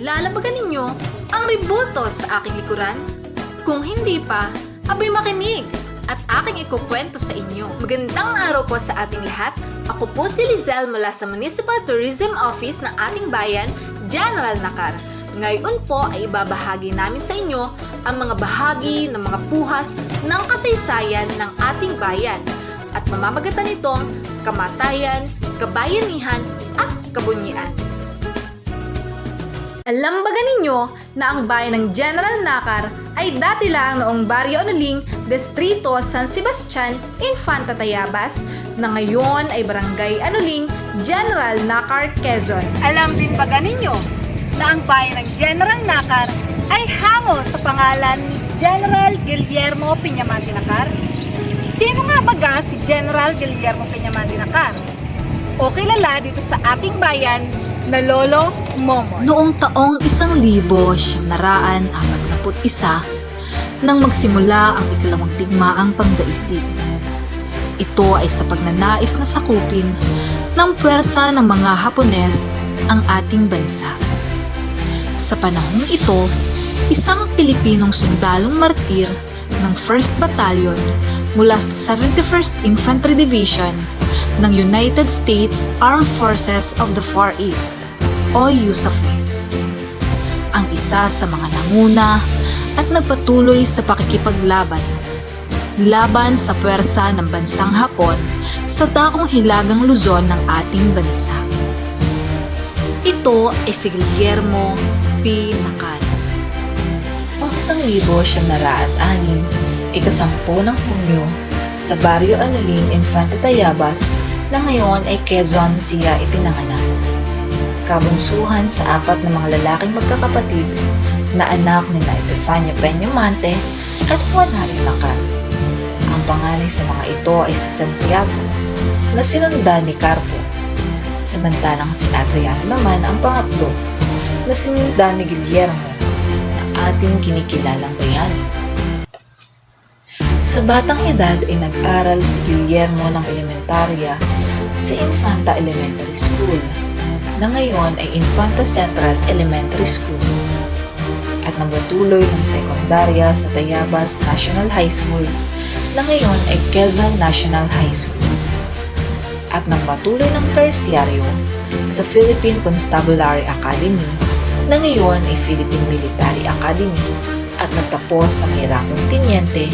Lalabagan ninyo ang ribulto sa aking likuran? Kung hindi pa, abay makinig at aking ikukwento sa inyo. Magandang araw po sa ating lahat. Ako po si Lizelle mula sa Municipal Tourism Office ng ating bayan, General Nakar. Ngayon po ay ibabahagi namin sa inyo ang mga bahagi ng mga puhas ng kasaysayan ng ating bayan at mamamagatan nitong kamatayan, kabayanihan at kabunyian. Alam ba ninyo na ang bayan ng General Nakar ay dati lang noong Barrio Anuling, Distrito San Sebastian, Infanta Tayabas, na ngayon ay Barangay Anuling, General Nakar, Quezon. Alam din ba ninyo na ang bayan ng General Nakar ay hango sa pangalan ni General Guillermo Piñamante Nakar? Sino nga baga si General Guillermo Piñamante Nakar? O kilala dito sa ating bayan na Lolo Momo. Noong taong isang libo siyam naraan apat naput isa, nang magsimula ang ikalawang digmaang pangdaigdig. Ito ay sa pagnanais na sakupin ng puwersa ng mga Hapones ang ating bansa. Sa panahong ito, isang Pilipinong sundalong martir ng 1st Battalion mula sa 71st Infantry Division ng United States Armed Forces of the Far East o USAFE. Ang isa sa mga nanguna at nagpatuloy sa pakikipaglaban laban sa puwersa ng bansang Hapon sa dakong hilagang Luzon ng ating bansa. Ito ay si Guillermo P. Nakal. Noong isang libo siyam naraat anim, ikasampo ng Hunyo, sa Barrio Anuling, Infante Tayabas, na ngayon ay Quezon siya ipinanganak. Kabungsuhan sa apat na mga lalaking magkakapatid na anak ni na Epifania Peñamante at Juan Hari Nakal. Ang panganay sa mga ito ay si Santiago na sinundan ni Carpo. Samantalang si Adriano naman ang pangatlo na sinundan ni Guillermo na ating kinikilalang bayani. Sa batang edad ay nag-aral si Guillermo ng elementarya sa Infanta Elementary School na ngayon ay Infanta Central Elementary School at nagpatuloy ng sekundarya sa Tayabas National High School na ngayon ay Quezon National High School at nagpatuloy ng tersyaryo sa Philippine Constabulary Academy na ngayon ay Philippine Military Academy at nagtapos ng hirakong tinyente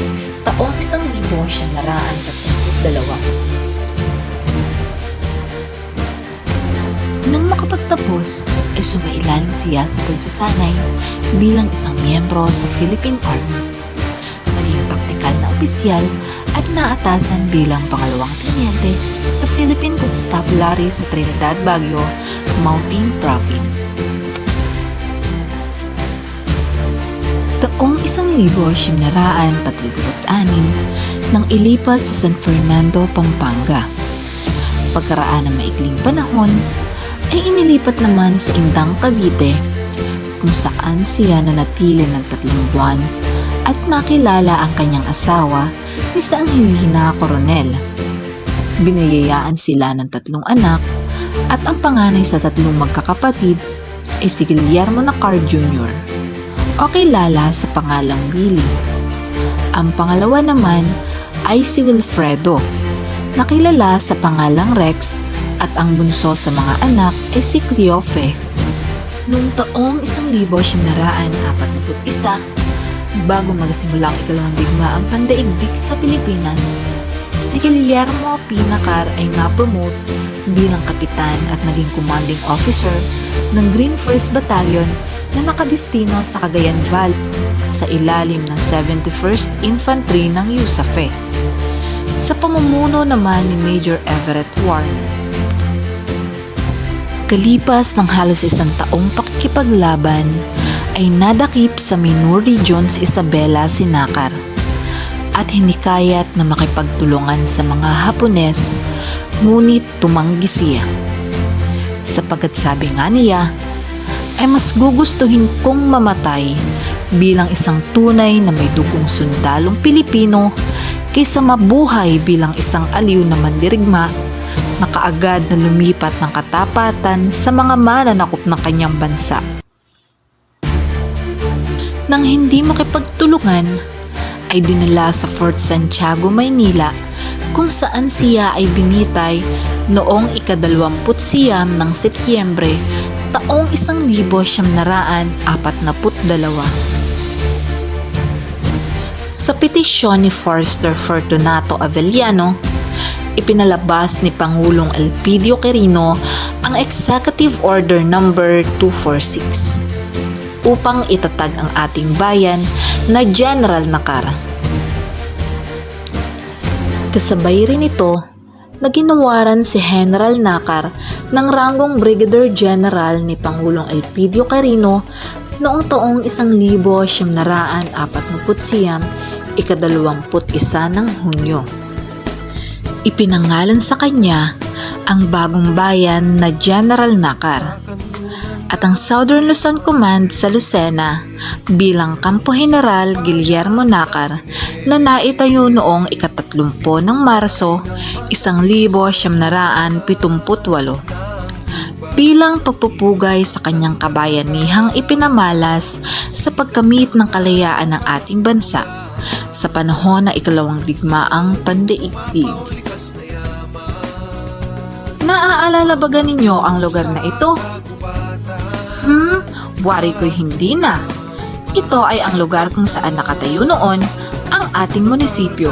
taong 1932. Nang makapagtapos, ay sumailalim siya sa pagsasanay bilang isang miyembro sa Philippine Army. Naging taktikal na opisyal at naatasan bilang pangalawang tinyente sa Philippine Constabulary sa Trinidad Baguio, Mountain Province. Taong isang libo siyam naraan tatlupot anim nang ilipat sa San Fernando, Pampanga. Pagkaraan ng maikling panahon, ay inilipat naman sa Indang Cavite kung saan siya nanatili ng tatlong buwan at nakilala ang kanyang asawa ni sa Angelina Coronel. Binayayaan sila ng tatlong anak at ang panganay sa tatlong magkakapatid ay si Guillermo Nacar Jr. o kilala sa pangalang Willie. Ang pangalawa naman ay si Wilfredo, nakilala sa pangalang Rex at ang bunso sa mga anak ay si Cleofe. Noong taong 1941, bago magsimula ang ikalawang digma ang pandaigdig sa Pilipinas, si Guillermo P. Nacar ay na-promote bilang kapitan at naging commanding officer ng Green First Battalion na nakadistino sa Cagayan Valley sa ilalim ng 71st Infantry ng USAFE. Sa pamumuno naman ni Major Everett Warner. Kalipas ng halos isang taong pakikipaglaban, ay nadakip sa Minur Region si Isabela Sinakar at hinikayat na makipagtulungan sa mga Hapones ngunit tumanggi siya. Sapagkat sabi nga niya, ay mas gugustuhin kong mamatay bilang isang tunay na may dugong sundalong Pilipino kaysa mabuhay bilang isang aliw na mandirigma na kaagad na lumipat ng katapatan sa mga mananakop ng kanyang bansa. nang hindi makipagtulungan ay dinala sa Fort Santiago, Maynila kung saan siya ay binitay noong ikadalawamput siyam ng Setyembre taong isang libo siyam naraan apat naput dalawa. Sa petisyon ni Forster Fortunato Avellano, ipinalabas ni Pangulong Elpidio Quirino ang Executive Order Number 246 upang itatag ang ating bayan na General Nakara. Kasabay rin ito na ginawaran si General Nakar ng ranggong Brigadier General ni Pangulong Elpidio Carino noong taong isang libo siyam naraan apat siyam ikadalawamput isa ng Hunyo. Ipinangalan sa kanya ang bagong bayan na General Nakar at ang Southern Luzon Command sa Lucena bilang Kampo General Guillermo Nakar na naitayo noong ikatatlumpo ng Marso isang libo siyam naraan pitumput walo bilang pagpupugay sa kanyang kabayanihang ipinamalas sa pagkamit ng kalayaan ng ating bansa sa panahon na ikalawang digmaang pandaigdig. Naaalala ba ninyo ang lugar na ito? Hmm, wari ko'y hindi na. Ito ay ang lugar kung saan nakatayo noon ang ating munisipyo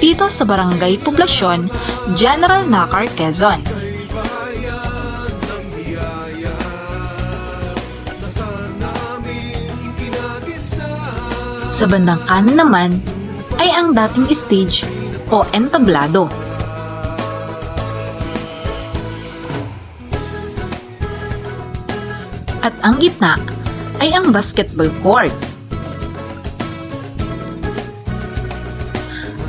dito sa Barangay Poblasyon, General Nakar, Quezon. Sa bandang kanan naman ay ang dating stage o entablado. At ang gitna ay ang basketball court.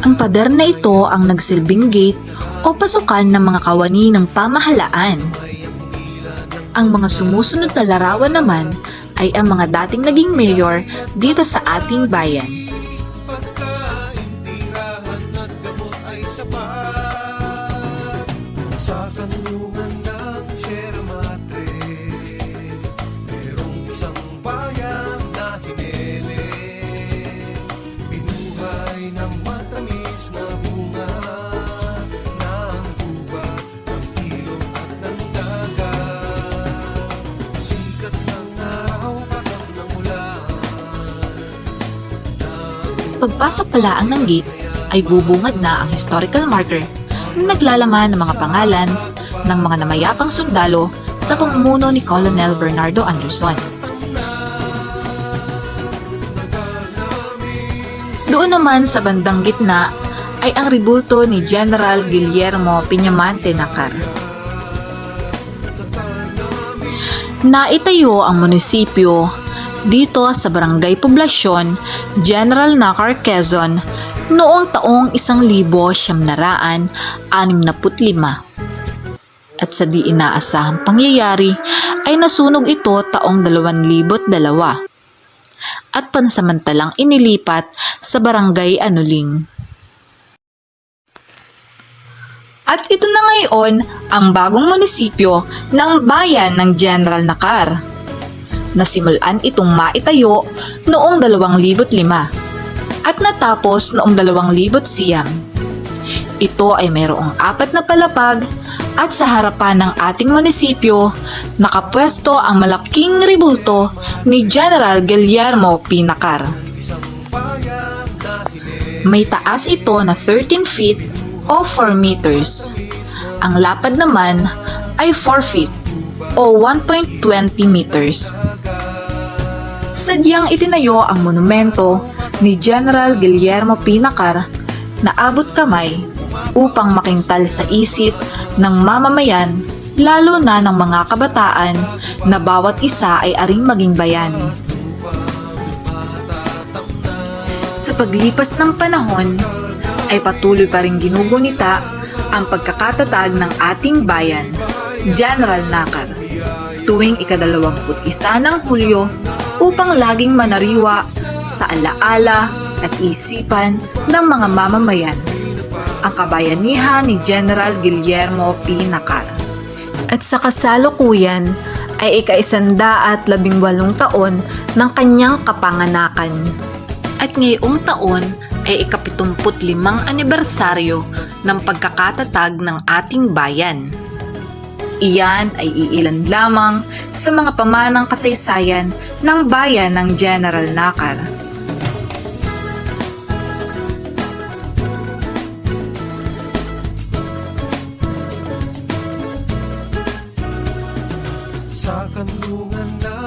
Ang pader na ito ang nagsilbing gate o pasukan ng mga kawani ng pamahalaan. Ang mga sumusunod na larawan naman ay ang mga dating naging mayor dito sa ating bayan. Pagpasok pala ang ng gate ay bubungad na ang historical marker na naglalaman ng mga pangalan ng mga namayapang sundalo sa pamumuno ni Colonel Bernardo Anderson. Doon naman sa bandang gitna ay ang ribulto ni General Guillermo Piñamante Nakar. Naitayo ang munisipyo dito sa Barangay Poblasyon, General Nakar, Quezon noong taong isang libo siyam naraan anim na putlima. At sa di inaasahang pangyayari ay nasunog ito taong 2002 at pansamantalang inilipat sa Barangay Anuling. At ito na ngayon ang bagong munisipyo ng bayan ng General Nakar. Nasimulan itong maitayo noong 2005 at natapos noong 2000 siyam. Ito ay mayroong apat na palapag at sa harapan ng ating munisipyo nakapwesto ang malaking ribulto ni General Guillermo Pinacar. May taas ito na 13 feet o 4 meters. Ang lapad naman ay 4 feet o 1.20 meters. Sadyang itinayo ang monumento ni General Guillermo Pinacar na abot kamay upang makintal sa isip ng mamamayan lalo na ng mga kabataan na bawat isa ay aring maging bayani. Sa paglipas ng panahon, ay patuloy pa rin ginugunita ang pagkakatatag ng ating bayan, General Nakar, tuwing ikadalawamput isa ng Hulyo upang laging manariwa sa alaala at isipan ng mga mamamayan ang kabayanihan ni General Guillermo P. Nakar. At sa kasalukuyan ay ika-isanda at labing walong taon ng kanyang kapanganakan. At ngayong taon ay ikapitumput limang anibersaryo ng pagkakatatag ng ating bayan. Iyan ay iilan lamang sa mga pamanang kasaysayan ng bayan ng General Nakar. Sa kanlungan ng